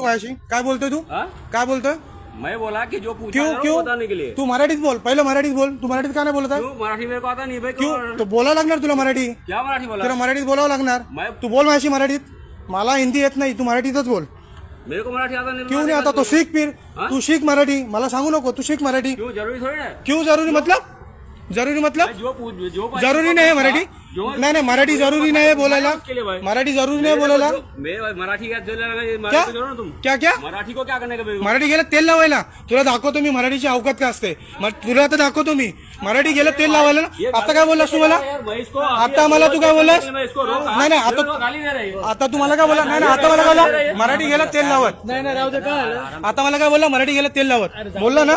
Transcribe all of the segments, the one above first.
काय बोलतोय तू? हाँ? काय बोलतोय? मैं बोला कि जो पूछा क्यों क्यों? बताने के लिए। तू मराठीत बोल पहिलं मराठीत बोल. तू मराठीत का नाही बोलत आहे? क्यों? मराठी मेरे को आता नहीं भाई क्यों? क्यों? तो बोलावं लागणार तुला मराठी? क्या मराठी बोला तुला मराठीत बोलावं लागणार. मैं तू बोल माझ्याशी मराठीत. मला हिंदी येत नाही तू मराठीतच बोल. मेरे को मराठी आता नहीं क्यों नाही आता? तो फिर. हाँ? तू शिक मराठी. मला सांगू नको तू शिक मराठी. क्यों? जरूरी थोड़ी ना क्यों जरुरी? मतलब? जरुरी मतलब? जो जरुरी नाही आहे मराठी? जो नाही नाही मराठी जरुरी नाही आहे बोलायला. भाई मराठी जरुरी नाही बोलायला. मैं मराठी क्या चल रहा है क्या? मराठी को जोड़ो ना तुम। क्या क्या? मराठी को क्या करने का मेरे को? मराठी गेलं तेल लावायला. तुला दाखवतो मी मराठीची अवकात काय असते. मग तुला आता दाखवतो मी. मराठी गेलं तेल लावायला ये ना आता काय बोललास तू मला? यार, मैं इसको आता मला तू काय बोललास? मैं इसको रोका नाही नाही को आता गाली दे रही है आता तू मला काय बोला नाही नाही आता मला काय बोला मराठी गेलं तेल लावत. नाही नाही राहू दे आता मला काय बोलला? मराठी गेलं तेल लावत. बोलला ना?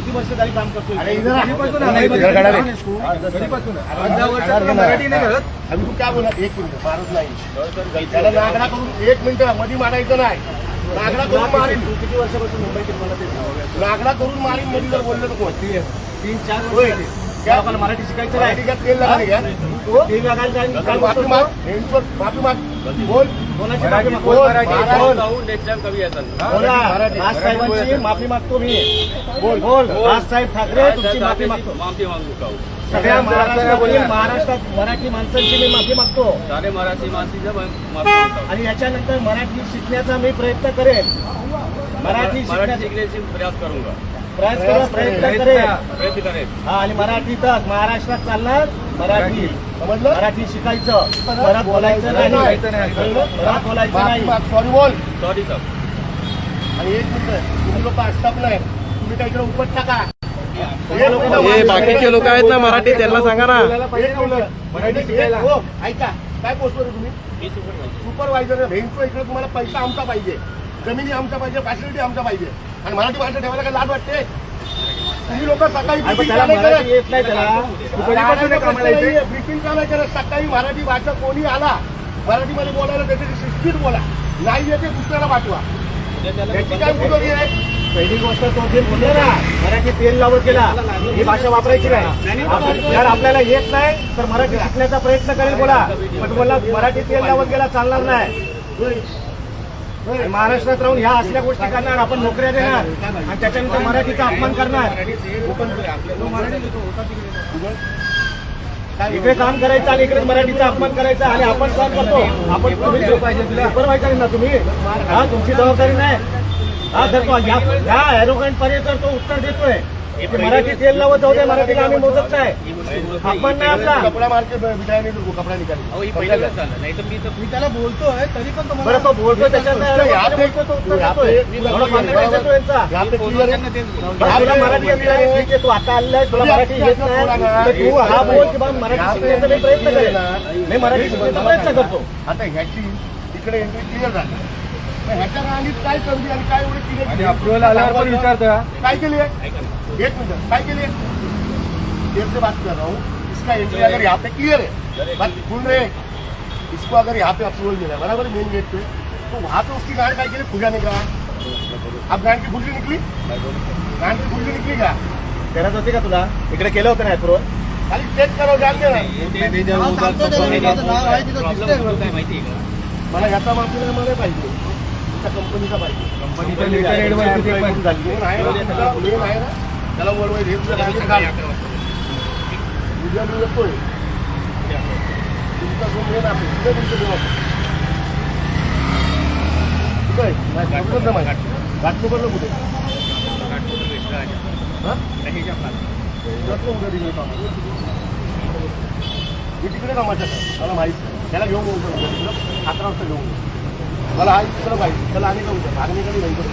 किती वर्ष झाली काम करतोय? अरे इधर मराठी नाही करत आम्ही तू काय बोला एक मिनिट. मारत नाही. त्याला नागडा करून एक मिनिटमध्ये मारायचं नाही. नागडा करून मारीन. तू किती वर्षापासून मुंबईत मला ते नागडा करून मारीन मध्ये जर बोललं तर कोण? तीन चार होय. काय मराठी शिकायचं मराठी का? तेल घ्या लगायला माफी माग हेंडवर माफी माग. बोल. कोणाची माफी मागतो मी. बोल बोल. राजसाहेब ठाकरे तुमची माफी मागतो. माफी मांगू का सगळ्या महाराष्ट्रातील महाराष्ट्रात मराठी माणसांची मी माफी मागतो. सारे मराठी माणसीचं मागतो. आणि याच्यानंतर मराठी शिकण्याचा मी प्रयत्न करेन. मराठी शिकण्याचा प्रयास करूंगा प्रयास करा प्रयत्न करेन. प्रयत्न करें हा आणि मराठीतच महाराष्ट्रात चालणार. मराठी. मराठी शिकायचं परत बोलायचं नाही. परत बोलायचं नाही. सॉरी बोल. सॉरी सर आणि एक मिनिट तुम्ही लोक आस्थापना आहे तुम्ही काय इकडे उपट टाका. हे बाकीचे लोक आहेत ना मराठी त्यांना सांगा ना. मराठी शिकायला. हो ऐका. काय पोचतो रे तुम्ही? सुपरवायझर भेंचो इकडे तुम्हाला पैसा आमचा पाहिजे. जमिनी आमच्या पाहिजे फॅसिलिटी आमच्या पाहिजे. आणि मराठी भाषा ठेवायला काय लाज वाटते? तुम्ही लोक सकाळी का नाही करत सकाळी मराठी भाषा कोणी आला मराठीमध्ये बोलायला त्याच्याशी शिस्तीत बोला. नाही येते दुसऱ्याला पाठवा. त्याची काय बुजोरी आहे पहिली गोष्ट तो जे बोलले ना मराठी तेल लावत गेला ही भाषा वापरायची नाही. जर आपल्याला येत नाही तर मराठी शिकण्याचा प्रयत्न करेल बोला. पण बोला मराठी तेल लावत गेला चालणार नाही. महाराष्ट्रात राहून ह्या असल्या गोष्टी करणार आपण नोकऱ्या देणार आणि त्याच्यानंतर मराठीचा अपमान करणार. इकडे काम करायचं आणि इकडे मराठीचा अपमान करायचा आणि आपण काम करतो. आपण तुम्ही सुपरवायझर ना तुम्ही. हा तुमची जबाबदारी नाही. हा तर तो. या या एरोगंट पर्यंत तो उत्तर देतोय. मराठी तेल लावत जाऊ दे मराठीला आम्ही मोजत नाही. आपण नाही आपला. कपडा मार्के कपडा निघाले. नाही मी त्याला बोलतोय तरी पण तो बरं तो बोलतोय त्याच्यात बोलतोय तो उत्तर देतोय. एवढा confidence येतो यांचा. बरं, तुला मराठी येत नाही, ठीक आहे, तू आता आलाय तुला मराठी येत नाही. तर तू हा बोल की बा मराठी शिकण्याचा मी प्रयत्न करेन. मी मराठी शिकण्याचा प्रयत्न करतो. आता ह्याची इकडे एंट्री क्लिअर झाली. मग ह्याच्या रांगीत काय संधी आणि काय एवढे क्लिअर अप्रुव्हल आल्यावर पण विचारतो काय केली आहे एक मिनिट काय केली देर से बात कर रहा हूँ। इसका एंट्री अगर यहाँ पे क्लियर है बात सुन रहे हैं? इसको अगर यहाँ पे अप्रूवल मिला है बराबर मेन गेट पे तो वहाँ पे उसकी गाड़ी काय के लिए खुजा नहीं करा अब गाड़ी की खुर्जी निकली? गाड़ी की खुर्जी निकली का करत होती का तुला इकडे केलं होतं ना अप्रूवल खाली चेक करो जान दे ना। प्रॉब्लेम काय माहिती मला ह्याचा माफीला मला पाहिजे त्या कंपनीचा पाहिजे त्याला तुझं काय. उद्या मी येतोय. तुमचा मेन आहे कुठे तुमचं देवा कुठे? आहे? घाटकोपरला कुठे तिकडे कामाला. मी तिकडे कामाच्या मला माहीत नाही. त्याला घेऊन अकरा वाजता घेऊन. मला हा इकडं पाहिजे त्याला आणि करू मागणी कधी नाही करू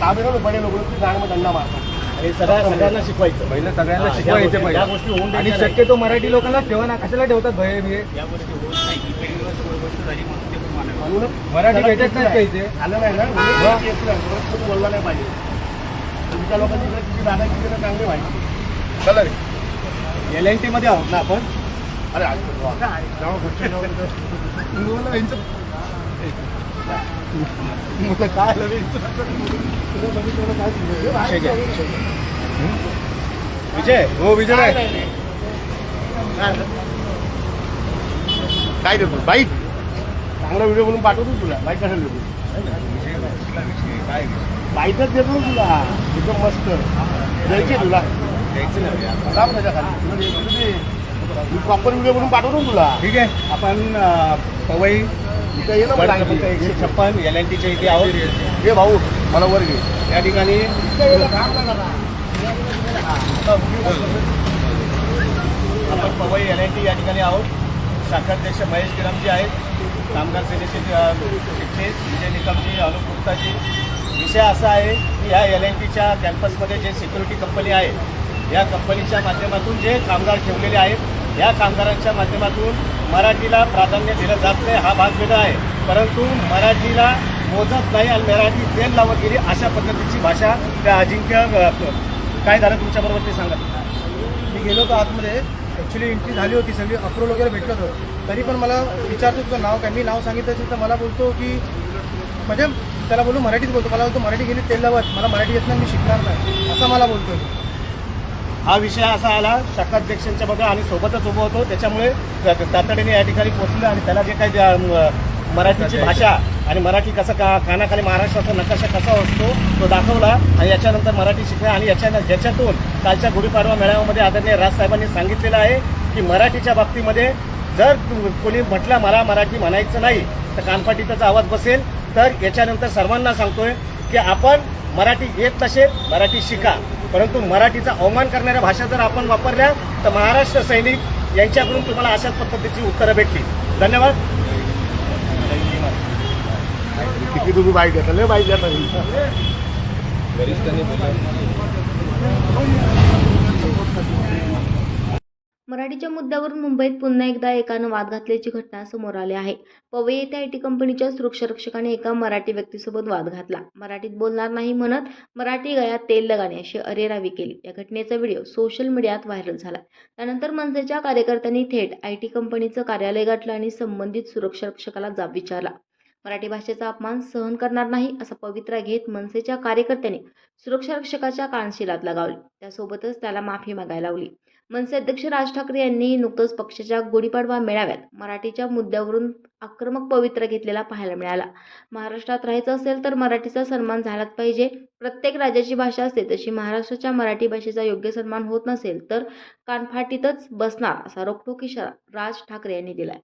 ताबेला बडे लोक ती गाणं दंडा मारतात. हे सगळ्या सगळ्यांना शिकवायचं. पहिलं सगळ्यांना हा, शिकवायचे या गोष्टी- होऊन आणि शक्यतो मराठी लोकांना ठेवा ना कशाला ठेवतात भय या गोष्टी नाही ही पहिली गोष्ट गोष्ट झाली म्हणून ते पण मानत नाही. म्हणून मराठी त्याला भेटत इथे? आलं नाही ना? म्हणून बोलला नाही पाहिजे. तुमच्या लोकांची इकडे किती दादा किती जण चांगली माहिती. चला रे. एल एन टी मध्ये आहोत ना आपण? अरे आज. जाऊ. काय काय. काय विजय हो विजय काय. काय? काय देतो बाईक चांगला व्हिडिओ म्हणून पाठवतो तुला. बाईक कशाला देतो? बाईकच देतो तुला. एकदम मस्त. द्यायची तुला. द्यायची प्रॉपर व्हिडिओ म्हणून पाठवतो तुला. ठीक आहे. आपण पवई छप्पन एल एन टीच्या इथे आहोत. हे भाऊ मला वर घे. या ठिकाणी आपण पवई एल एन टी या ठिकाणी आहोत. शाखाध्यक्ष महेश गिरामजी आहेत. कामगार सेनेचे चिटणीस विजय निकमजी अनुप गुप्ताजी. विषय असा आहे की ह्या एल एन टीच्या कॅम्पसमध्ये जे सिक्युरिटी कंपनी आहे या कंपनीच्या माध्यमातून जे कामगार ठेवलेले आहेत या कामगारांच्या माध्यमातून मराठीला प्राधान्य दिलं जात नाही हा भाग वेगळा आहे. परंतु मराठीला मोजत नाही आणि मराठी तेल लावत गेली अशा पद्धतीची भाषा त्या अजिंक्य काय झालं तुमच्याबरोबर ते सांगत मी गेलो होतो आतमध्ये. ॲक्च्युली एंट्री झाली होती सगळी. अप्रोल वगैरे भेटलं होतं. तरी पण मला विचारतो तुझं नाव काय? मी नाव सांगितलं असेल तर मला बोलतो की म्हणजे त्याला बोलू मराठीत बोलतो. मला बोलतो मराठी गेली तेल लावत. मला मराठी येत नाही मी शिकणार नाही. असं मला बोलतो हा विषय असा आला शाखाध्यक्षांच्या बघा आणि सोबतच उभं होतो. त्याच्यामुळे तातडीने या ठिकाणी पोहोचलं आणि त्याला जे काही मराठीची भाषा आणि मराठी कसं का कानाखाली महाराष्ट्राचा नकाशा कसा असतो तो दाखवला. आणि याच्यानंतर मराठी शिकला आणि याच्या ज्याच्यातून कालच्या गुढीपाडवा मेळाव्यामध्ये आदरणीय राजसाहेबांनी सांगितलेलं आहे की मराठीच्या बाबतीमध्ये जर कोणी म्हटलं मला मराठी म्हणायचं नाही तर कानपाटीचा आवाज बसेल. तर याच्यानंतर सर्वांना सांगतोय की आपण मराठी येत नसेल मराठी शिका. परंतु मराठीचा अवमान करणाऱ्या भाषा जर आपण वापरल्या तर महाराष्ट्र सैनिक यांच्याकडून तुम्हाला अशाच पद्धतीची उत्तरं भेटतील. धन्यवाद. किती तुम्ही बाईक घेता लय बाईक घेता मराठीच्या मुद्द्यावरून मुंबईत पुन्हा एकदा एकानं वाद घातल्याची घटना समोर आली आहे. पवई येथे आय टी कंपनीच्या सुरक्षारक्षकाने एका मराठी व्यक्तीसोबत वाद घातला. मराठीत बोलणार नाही म्हणत मराठी गळ्यात तेल लगाने अशी अरेरावी केली. या घटनेचा व्हिडिओ सोशल मीडियात व्हायरल झाला. त्यानंतर मनसेच्या कार्यकर्त्यांनी थेट आय टी कंपनीचं कार्यालय गाठलं आणि संबंधित सुरक्षारक्षकाला जाब विचारला. मराठी भाषेचा अपमान सहन करणार नाही असा पवित्रा घेत मनसेच्या कार्यकर्त्यांनी सुरक्षारक्षकाच्या कानशिलात लगावली. त्यासोबतच त्याला माफी मागायला लावली. मनसे अध्यक्ष राज ठाकरे यांनी नुकतंच पक्षाच्या गुढीपाडवा मेळाव्यात मराठीच्या मुद्द्यावरून आक्रमक पवित्रा घेतलेला पाहायला मिळाला. महाराष्ट्रात राहायचं असेल तर मराठीचा सन्मान झालाच पाहिजे. प्रत्येक राज्याची भाषा असते. तशी महाराष्ट्राच्या मराठी भाषेचा योग्य सन्मान होत नसेल तर कानफाटीतच बसणार असा रोखठोक इशारा राज ठाकरे यांनी दिलाय.